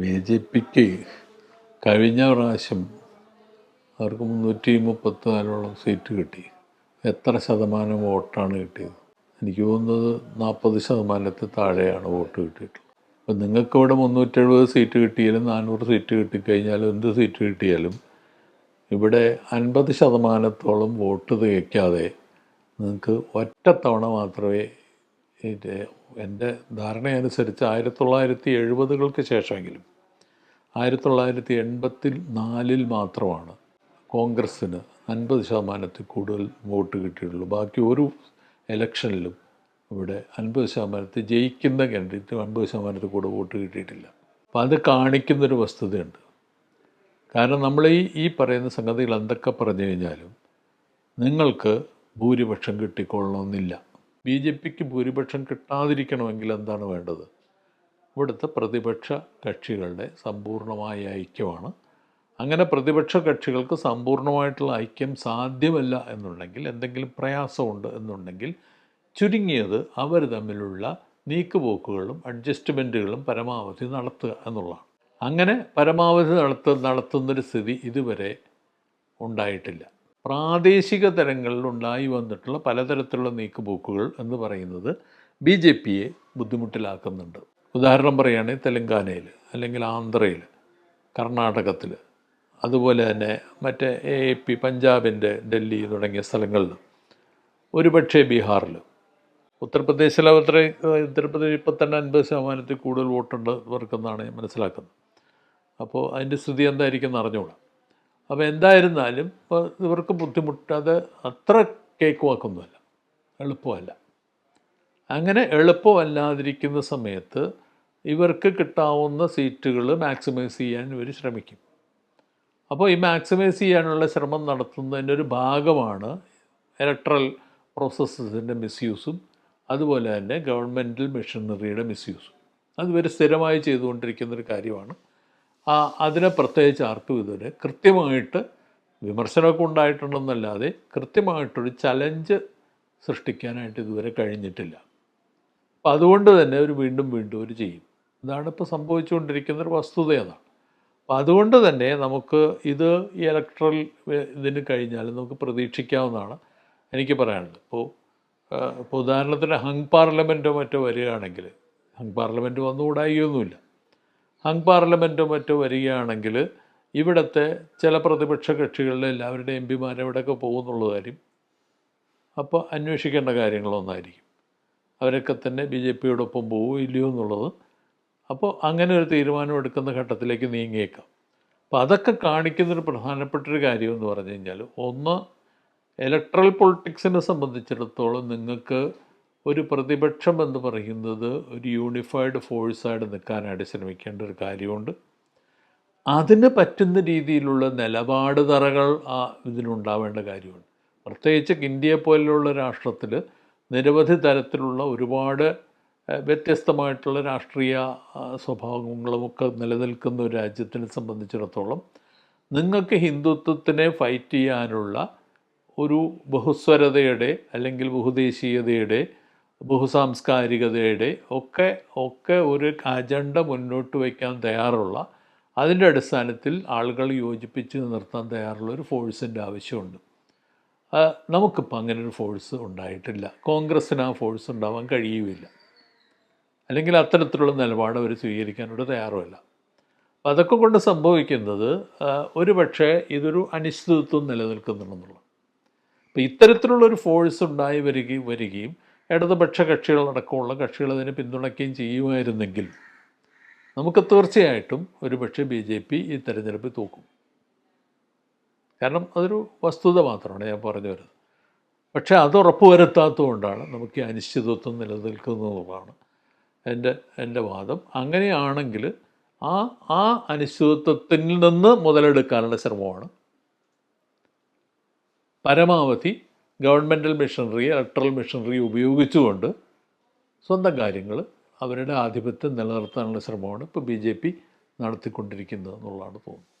B J പിക്ക് കഴിഞ്ഞ പ്രാവശ്യം അവർക്ക് മുന്നൂറ്റി മുപ്പത്തിനാലോളം സീറ്റ് കിട്ടി. എത്ര ശതമാനം വോട്ടാണ് കിട്ടിയത്? എനിക്ക് തോന്നുന്നത് നാൽപ്പത് ശതമാനത്തിൽ താഴെയാണ് വോട്ട് കിട്ടിയിട്ടുള്ളത്. അപ്പം നിങ്ങൾക്ക് ഇവിടെ മുന്നൂറ്റെഴുപത് സീറ്റ് കിട്ടിയാലും നാനൂറ് സീറ്റ് കിട്ടിക്കഴിഞ്ഞാലും എന്ത് സീറ്റ് കിട്ടിയാലും ഇവിടെ അൻപത് ശതമാനത്തോളം വോട്ട് തികയ്ക്കാതെ നിങ്ങൾക്ക് ഒറ്റത്തവണ മാത്രമേ എന്റെ ധാരണയനുസരിച്ച് ആയിരത്തി തൊള്ളായിരത്തി എഴുപതുകൾക്ക് ശേഷമെങ്കിലും ആയിരത്തി തൊള്ളായിരത്തി എൺപത്തി നാലിൽ മാത്രമാണ് കോൺഗ്രസ്സിന് അൻപത് ശതമാനത്തിൽ കൂടുതൽ വോട്ട് കിട്ടിയിട്ടുള്ളൂ. ബാക്കി ഒരു ഇലക്ഷനിലും ഇവിടെ അൻപത് ശതമാനത്തിൽ ജയിക്കുന്ന കാൻഡിഡേറ്റ് അൻപത് ശതമാനത്തിൽ കൂടെ വോട്ട് കിട്ടിയിട്ടില്ല. അപ്പോൾ അത് കാണിക്കുന്നൊരു വസ്തുതയുണ്ട്. കാരണം നമ്മൾ ഈ ഈ പറയുന്ന സംഗതികൾ എന്തൊക്കെ പറഞ്ഞു കഴിഞ്ഞാലും നിങ്ങൾക്ക് ഭൂരിപക്ഷം കിട്ടിക്കൊള്ളണമെന്നില്ല. ബി ജെ പിക്ക് ഭൂരിപക്ഷം കിട്ടാതിരിക്കണമെങ്കിൽ എന്താണ് വേണ്ടത്? ഇവിടുത്തെ പ്രതിപക്ഷ കക്ഷികളുടെ സമ്പൂർണമായ ഐക്യമാണ്. അങ്ങനെ പ്രതിപക്ഷ കക്ഷികൾക്ക് സമ്പൂർണമായിട്ടുള്ള ഐക്യം സാധ്യമല്ല എന്നുണ്ടെങ്കിൽ എന്തെങ്കിലും പ്രയാസമുണ്ട് എന്നുണ്ടെങ്കിൽ ചുരുങ്ങിയത് അവർ തമ്മിലുള്ള നീക്കുപോക്കുകളും അഡ്ജസ്റ്റ്മെന്റുകളും പരമാവധി നടത്തുക എന്നുള്ളതാണ്. അങ്ങനെ പരമാവധി നടത്ത നടത്തുന്നൊരു സ്ഥിതി ഇതുവരെ ഉണ്ടായിട്ടില്ല. പ്രാദേശിക തലങ്ങളിൽ ഉണ്ടായി വന്നിട്ടുള്ള പലതരത്തിലുള്ള നീക്കുപോക്കുകൾ എന്ന് പറയുന്നത് ബി ജെ പിയെ ബുദ്ധിമുട്ടിലാക്കുന്നുണ്ട്. ഉദാഹരണം പറയുകയാണെങ്കിൽ തെലങ്കാനയിൽ അല്ലെങ്കിൽ ആന്ധ്രയിൽ കർണാടകത്തിൽ അതുപോലെ തന്നെ മറ്റേ എ പി പഞ്ചാബിന്റെ ഡൽഹി തുടങ്ങിയ സ്ഥലങ്ങളിൽ. ഒരുപക്ഷേ ബീഹാറിൽ. ഉത്തർപ്രദേശിൽ അത്ര ഉത്തർപ്രദേശ് ഇപ്പം തന്നെ അൻപത് ശതമാനത്തിൽ കൂടുതൽ വോട്ടുണ്ട് ഇവർക്കെന്നാണ് മനസ്സിലാക്കുന്നത്. അപ്പോൾ അതിന്റെ സ്ഥിതി എന്തായിരിക്കും എന്ന് അറിഞ്ഞുകൂടാ. അപ്പോൾ എന്തായിരുന്നാലും ഇപ്പോൾ ഇവർക്ക് ബുദ്ധിമുട്ടാതെ അത്ര കേക്ക് വാക്കൊന്നുമല്ല എളുപ്പമല്ല. അങ്ങനെ എളുപ്പമല്ലാതിരിക്കുന്ന സമയത്ത് ഇവർക്ക് കിട്ടാവുന്ന സീറ്റുകൾ മാക്സിമൈസ് ചെയ്യാൻ ഇവർ ശ്രമിക്കും. അപ്പോൾ ഈ മാക്സിമൈസ് ചെയ്യാനുള്ള ശ്രമം നടത്തുന്നതിന്റെ ഒരു ഭാഗമാണ് ഇലക്ട്രൽ പ്രോസസ്സസിന്റെ മിസ്യൂസും അതുപോലെ തന്നെ ഗവൺമെന്റൽ മെഷീനറിയുടെ മിസ്യൂസും. അത് ഇവർ സ്ഥിരമായി ചെയ്തുകൊണ്ടിരിക്കുന്നൊരു കാര്യമാണ്. ആ അതിനെ പ്രത്യേകിച്ച് ആർക്കും ഇതുവരെ കൃത്യമായിട്ട് വിമർശനമൊക്കെ ഉണ്ടായിട്ടുണ്ടെന്നല്ലാതെ കൃത്യമായിട്ടൊരു ചലഞ്ച് സൃഷ്ടിക്കാനായിട്ട് ഇതുവരെ കഴിഞ്ഞിട്ടില്ല. അപ്പം അതുകൊണ്ട് തന്നെ അവർ വീണ്ടും വീണ്ടും അവർ ചെയ്യും. ഇതാണ് ഇപ്പോൾ സംഭവിച്ചുകൊണ്ടിരിക്കുന്ന ഒരു വസ്തുത അതാണ്. അപ്പം അതുകൊണ്ട് തന്നെ നമുക്ക് ഇത് ഈ ഇലക്ട്രൽ ഇതിന് കഴിഞ്ഞാൽ നമുക്ക് പ്രതീക്ഷിക്കാവുന്നതാണ് എനിക്ക് പറയാനുള്ളത്. ഇപ്പോൾ ഇപ്പോൾ ഉദാഹരണത്തിന് ഹങ് പാർലമെന്റോ മറ്റോ വരികയാണെങ്കിൽ ഹങ് പാർലമെന്റ് വന്നുകൂടായികയൊന്നുമില്ല. ഹങ് പാർലമെന്റോ മറ്റോ വരികയാണെങ്കിൽ ഇവിടുത്തെ ചില പ്രതിപക്ഷ കക്ഷികളിലെ എല്ലാവരുടെ എം പിമാർ എവിടെയൊക്കെ പോകുന്നുള്ള കാര്യം അപ്പോൾ അന്വേഷിക്കേണ്ട കാര്യങ്ങളൊന്നായിരിക്കും. അവരൊക്കെ തന്നെ ബി ജെ പിയോടൊപ്പം പോകുമോ ഇല്ലയോ എന്നുള്ളത്. അപ്പോൾ അങ്ങനെ ഒരു തീരുമാനം എടുക്കുന്ന ഘട്ടത്തിലേക്ക് നീങ്ങിയേക്കാം. അപ്പോൾ അതൊക്കെ കാണിക്കുന്നൊരു പ്രധാനപ്പെട്ടൊരു കാര്യം എന്ന് പറഞ്ഞു കഴിഞ്ഞാൽ ഒന്ന് ഇലക്ട്രൽ പൊളിറ്റിക്സിനെ സംബന്ധിച്ചിടത്തോളം നിങ്ങൾക്ക് ഒരു പ്രതിപക്ഷം എന്ന് പറയുന്നത് ഒരു യൂണിഫൈഡ് ഫോഴ്സായിട്ട് നിൽക്കാനായിട്ട് ശ്രമിക്കേണ്ട ഒരു കാര്യമുണ്ട്. അതിന് പറ്റുന്ന രീതിയിലുള്ള നിലപാട് തറകൾ ആ ഇതിനുണ്ടാവേണ്ട കാര്യമുണ്ട്. പ്രത്യേകിച്ച് ഇന്ത്യയെ പോലെയുള്ള രാഷ്ട്രത്തിൽ നിരവധി തരത്തിലുള്ള ഒരുപാട് വ്യത്യസ്തമായിട്ടുള്ള രാഷ്ട്രീയ സ്വഭാവങ്ങളുമൊക്കെ നിലനിൽക്കുന്ന ഒരു രാജ്യത്തിനെ സംബന്ധിച്ചിടത്തോളം നിങ്ങൾക്ക് ഹിന്ദുത്വത്തിനെ ഫൈറ്റ് ചെയ്യാനുള്ള ഒരു ബഹുസ്വരതയുടെ അല്ലെങ്കിൽ ബഹുദേശീയതയുടെ ബഹുസാംസ്കാരികതയുടെ ഒക്കെ ഒക്കെ ഒരു അജണ്ട മുന്നോട്ട് വയ്ക്കാൻ തയ്യാറുള്ള അതിന്റെ അടിസ്ഥാനത്തിൽ ആളുകൾ യോജിപ്പിച്ച് നിർത്താൻ തയ്യാറുള്ള ഒരു ഫോഴ്സിന്റെ ആവശ്യമുണ്ട്. നമുക്കിപ്പോൾ അങ്ങനെ ഒരു ഫോഴ്സ് ഉണ്ടായിട്ടില്ല. കോൺഗ്രസ്സിന് ആ ഫോഴ്സ് ഉണ്ടാവാൻ കഴിയുകയില്ല. അല്ലെങ്കിൽ അത്തരത്തിലുള്ള നിലപാട് അവർ സ്വീകരിക്കാനോട് തയ്യാറുമല്ല. അപ്പോൾ അതൊക്കെ കൊണ്ട് സംഭവിക്കുന്നത് ഒരു പക്ഷേ ഇതൊരു അനിശ്ചിതത്വം നിലനിൽക്കുന്നുണ്ടെന്നുള്ളത് അപ്പോൾ ഇത്തരത്തിലുള്ളൊരു ഫോഴ്സ് ഉണ്ടായി വരികയും വരികയും ഇടതുപക്ഷ കക്ഷികളടക്കമുള്ള കക്ഷികൾ അതിനെ പിന്തുണയ്ക്കുകയും ചെയ്യുമായിരുന്നെങ്കിൽ നമുക്ക് തീർച്ചയായിട്ടും ഒരു പക്ഷേ ബി ജെ പി ഈ തെരഞ്ഞെടുപ്പ് തൂക്കും. കാരണം അതൊരു വസ്തുത മാത്രമാണ് ഞാൻ പറഞ്ഞു വരുന്നത്. പക്ഷേ അത് ഉറപ്പുവരുത്താത്തതുകൊണ്ടാണ് നമുക്ക് ഈ അനിശ്ചിതത്വം നിലനിൽക്കുന്നതുമാണ് എന്റെ എന്റെ വാദം. അങ്ങനെയാണെങ്കിൽ ആ ആ അനിശ്ചിതത്വത്തിൽ നിന്ന് മുതലെടുക്കാനുള്ള ശ്രമമാണ് പരമാവധി ഗവൺമെന്റൽ മിഷനറി ഇലക്ട്രൽ മിഷനറി ഉപയോഗിച്ചുകൊണ്ട് സ്വന്തം കാര്യങ്ങൾ അവരുടെ ആധിപത്യം നിലനിർത്താനുള്ള ശ്രമമാണ് ഇപ്പോൾ ബി ജെ പി നടത്തിക്കൊണ്ടിരിക്കുന്നത് എന്നുള്ളതാണ് തോന്നുന്നത്.